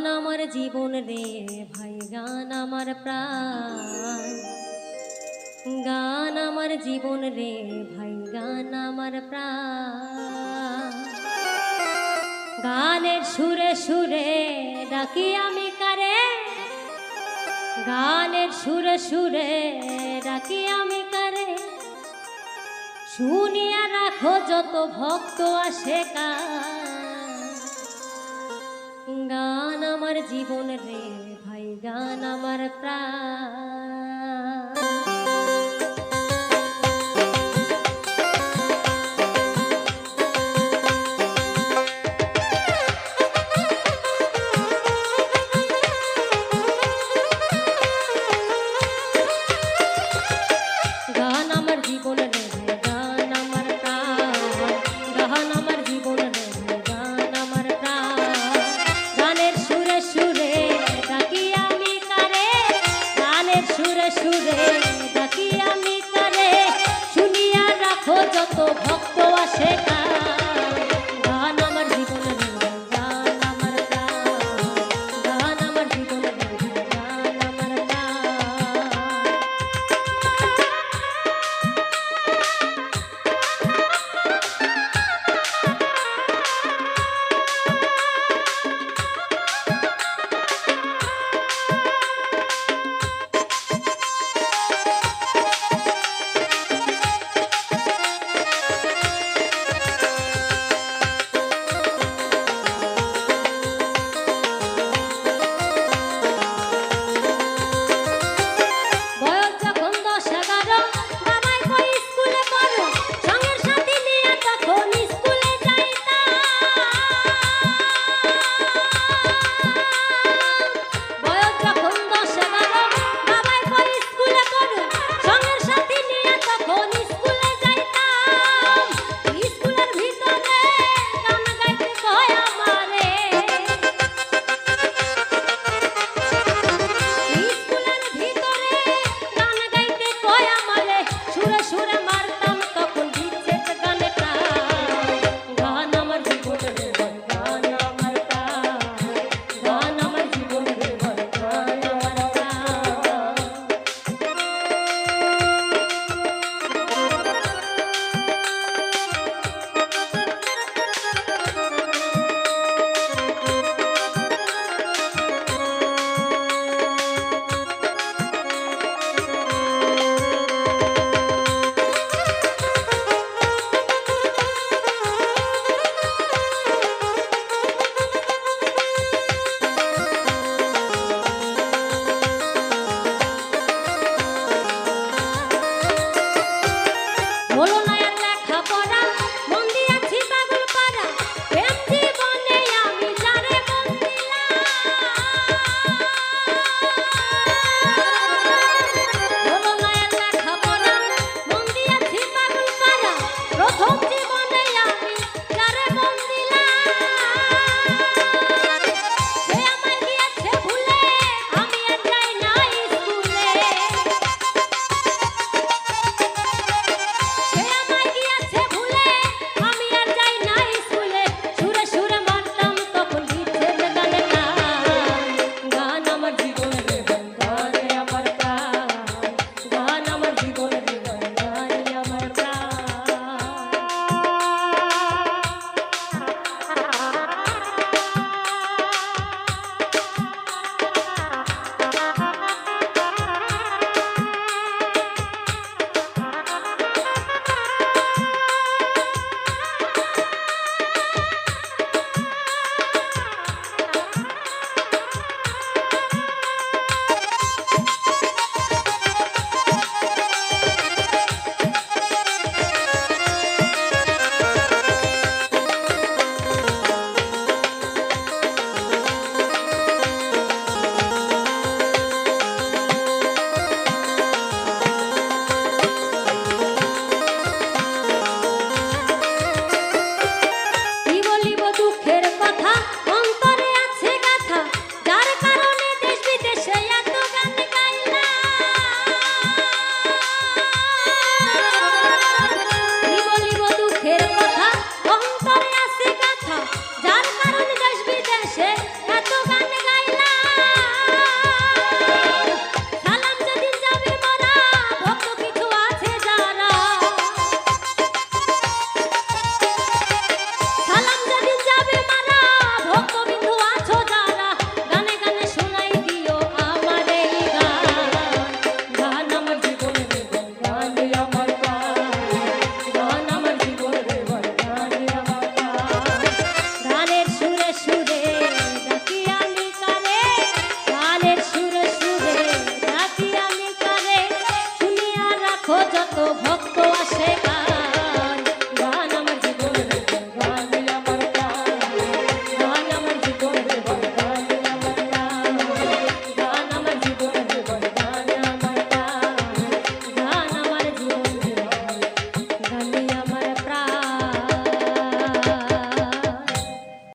গান আমার জীবন রে ভাই, গান আমার প্রাণ। গান আমার জীবন রে ভাই, গান আমার প্রাণ। গানের সুরে সুরে ডাকি আমি কারে? গানের সুরে সুরে ডাকি আমি কারে? শুনিয়া রাখো যত ভক্ত আসে কার। গান আমার জীবন রে ভাইজান আমার প্রাণ। tocar.